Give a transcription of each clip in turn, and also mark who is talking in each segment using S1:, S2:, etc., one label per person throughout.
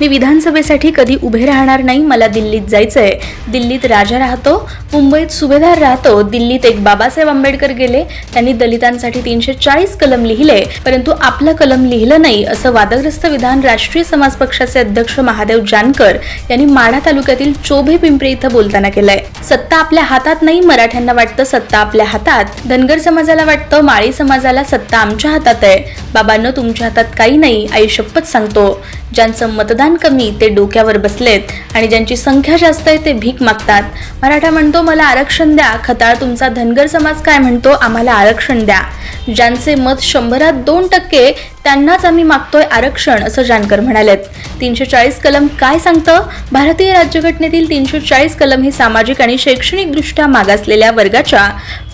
S1: मी विधानसभेसाठी कधी उभे राहणार नाही मला दिल्लीत जायचंय. दिल्लीत राजा राहतो मुंबईत सुभेदार राहतो दिल्लीत एक बाबासाहेब आंबेडकर गेले त्यांनी दलितांसाठी तीनशे चाळीस कलम लिहिले परंतु आपलं कलम लिहिलं नाही असं वादग्रस्त विधान राष्ट्रीय समाज पक्षाचे अध्यक्ष महादेव जानकर यांनी माढा तालुक्यातील चोभे पिंपरी इथं बोलताना केलंय. सत्ता आपल्या हातात नाही मराठ्यांना वाटतं सत्ता आपल्या हातात. धनगर समाजाला वाटतं माळी समाजाला सत्ता आमच्या हातात आहे. बाबांनो तुमच्या हातात काही नाही आई शपथ सांगतो. ज्यांचं मतदान कमी ते डोक्यावर बसलेत आणि ज्यांची संख्या जास्त आहे ते भीक मागतात. मराठा म्हणतो मला आरक्षण द्या. खताळ तुमचा धनगर समाज काय म्हणतो आम्हाला आरक्षण द्या. ज्यांचे मत शंभरात दोन टक्के त्यांनाच आम्ही मागतोय आरक्षण असं जानकर म्हणालेत. तीनशे चाळीस कलम काय सांगतं? भारतीय राज्यघटनेतील तीनशे चाळीस कलम हे सामाजिक आणि शैक्षणिकदृष्ट्या मागासलेल्या वर्गाच्या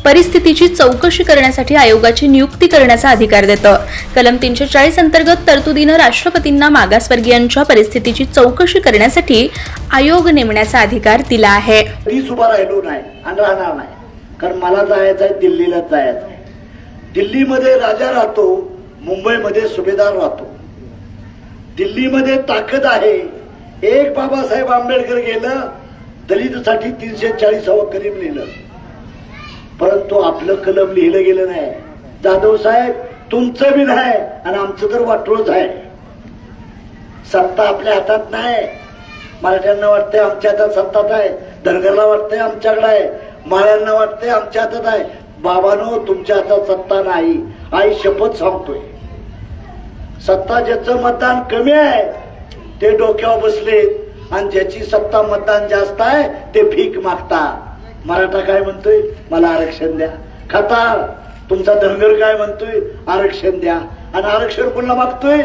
S1: परिस्थितीची चौकशी करण्यासाठी आयोगाची नियुक्ती करण्याचा अधिकार देतं. कलम तीनशे चाळीस अंतर्गत तरतुदीनं राष्ट्रपतींना मागासवर्गीयांच्या परिस्थितीची चौकशी करण्यासाठी आयोग नेमण्याचा अधिकार दिला आहे.
S2: उभा राहिलो नाही आणि राहणार नाही. कारण मला जायचं आहे दिल्लीला जायचं आहे. दिल्लीमध्ये राजा राहतो मुंबईमध्ये सुभेदार राहतो. दिल्लीमध्ये ताकद आहे. एक बाबासाहेब आंबेडकर गेलं दलितसाठी तीनशे चाळीसावं करीब लिहिलं परंतु आपलं कलम लिहिलं गेलं नाही. जाधव साहेब तुमचं बी नाही आणि आमचं तर वाटोळच आहे. सत्ता आपल्या हातात नाही. मराठ्यांना वाटतंय आमच्या हातात सत्तात आहे. धनगरला वाटतंय आमच्याकडे आहे. माळ्यांना वाटतंय आमच्या हातात आहे. बाबानो तुमच्या हातात सत्ता नाही. आई शपथ सांगतोय. सत्ता ज्याचं मतदान कमी आहे ते डोक्यावर बसलेत. आणि ज्याची सत्ता मतदान जास्त आहे ते भीक मागतात. मराठा काय म्हणतोय? मला आरक्षण द्या. खताळ तुमचा धनगर काय म्हणतोय? आरक्षण द्या. आणि आरक्षण कोणाला मागतोय?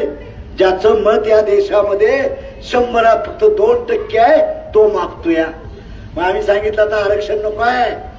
S2: ज्याचं मत या देशामध्ये शंभरात फक्त दोन टक्के आहे तो मागतोय. मग आम्ही सांगितलं आता आरक्षण नको आहे.